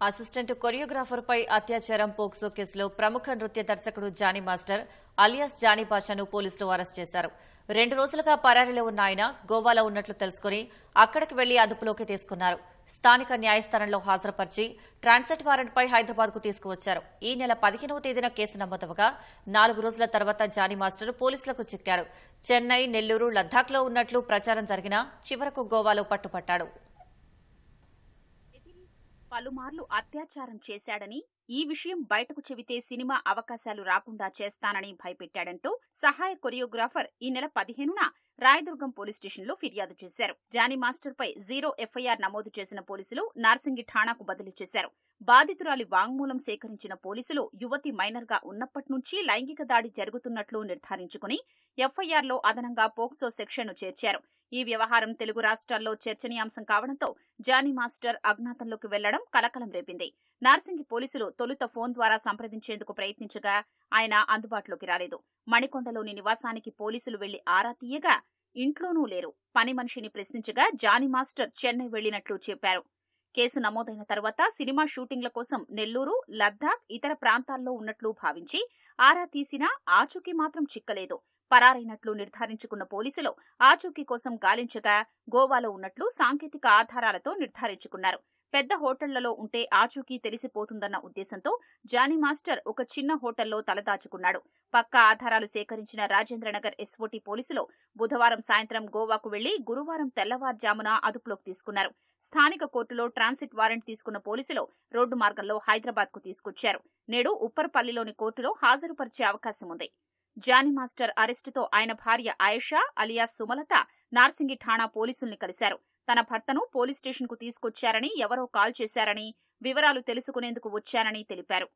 Assistant కొరియోగ్రాఫర్పై అత్యాచారం POCSO కేసులో ప్రముఖ నృత్య దర్శకుడు జానీ మాస్టర్ అలియాస్ జానీ పాషాను పోలీసులు అరెస్ట్ చేశారు. రెండు రోజులుగా పరారీలో ఉన్న ఆయన గోవాలో ఉన్నట్లు తెలుసుకుని అక్కడికి వెళ్ళి అదుపులోకి తీసుకున్నారు. స్థానిక న్యాయస్థానంలో హాజరుపరిచి ట్రాన్సెట్ వారెంట్పై హైదరాబాద్కు తీసుకువచ్చారు. ఈ నెల పదిహేనవ తేదీన కేసు నమోదవగా నాలుగు రోజుల తర్వాత జానీ మాస్టర్ పోలీసులకు చిక్కాడు. చెన్నై నెల్లూరు లద్దాఖ్లో ఉన్నట్లు ప్రచారం జరిగినా చివరకు గోవాలో పట్టుపట్టాడు. పలుమార్లు అత్యాచారం చేశాడని ఈ విషయం బయటకు చెబితే సినిమా అవకాశాలు రాకుండా చేస్తానని భయపెట్టాడంటూ సహాయ కొరియోగ్రాఫర్ ఈ నెల పదిహేనున రాయదుర్గం పోలీస్ స్టేషన్లో ఫిర్యాదు చేశారు. జానీ మాస్టర్ పై జీరో ఎఫ్ఐఆర్ నమోదు చేసిన పోలీసులు నార్సింగి ఠాణాకు బదిలీ చేశారు. బాధితురాలి వాంగ్మూలం సేకరించిన పోలీసులు యువతి మైనర్గా ఉన్నప్పటి నుంచి లైంగిక దాడి జరుగుతున్నట్లు నిర్ధారించుకుని ఎఫ్ఐఆర్లో అదనంగా పోక్సో సెక్షన్ను చేర్చారు. ఈ వ్యవహారం తెలుగు రాష్ట్రాల్లో చర్చనీయాంశం కావడంతో జానీ మాస్టర్ అజ్ఞాతంలోకి వెళ్ళడం కలకలం రేపింది. నార్సింగి పోలీసులు తొలుత ఫోన్ ద్వారా సంప్రదించేందుకు ప్రయత్నించగా ఆయన అందుబాటులోకి రాలేదు. మణికొండలోని నివాసానికి పోలీసులు వెళ్ళి ఆరా తీయగా ఇంట్లోనూ లేరు. పని మనిషిని ప్రశ్నించగా జానీ మాస్టర్ చెన్నై వెళ్ళినట్లు చెప్పారు. కేసు నమోదైన తర్వాత సినిమా షూటింగ్ల కోసం నెల్లూరు లద్దాఖ్ ఇతర ప్రాంతాల్లో ఉన్నట్లు భావించి ఆరా తీసినా ఆచూకీ మాత్రం చిక్కలేదు. పరారైనట్లు నిర్ధారించుకున్న పోలీసులు ఆచూకీ కోసం గాలించగా గోవాలో ఉన్నట్లు సాంకేతిక ఆధారాలతో నిర్ధారించుకున్నారు. పెద్ద హోటళ్ళలో ఉంటే ఆచూకీ తెలిసిపోతుందన్న ఉద్దేశంతో జానీ మాస్టర్ ఒక చిన్న హోటల్లో తలదాచుకున్నాడు. పక్క ఆధారాలు సేకరించిన రాజేంద్రనగర్ ఎస్ఓటీ పోలీసులు బుధవారం సాయంత్రం గోవాకు వెళ్ళి గురువారం తెల్లవారుజామున అదుపులోకి తీసుకున్నారు. స్థానిక కోర్టులో ట్రాన్సిట్ వారెంట్ తీసుకున్న పోలీసులు రోడ్డు మార్గంలో హైదరాబాద్కు తీసుకొచ్చారు. నేడు ఉప్పర్పల్లిలోని కోర్టులో హాజరుపరిచే అవకాశం ఉంది జానీ మాస్టర్ అరెస్టుతో ఆయన భార్య ఆయేషా అలియాస్ సుమలత నార్సింగి ఠాణా పోలీసుల్ని కలిశారు. తన భర్తను పోలీస్ స్టేషన్కు తీసుకొచ్చారని ఎవరో కాల్ చేశారని వివరాలు తెలుసుకునేందుకు వచ్చానని తెలిపారు.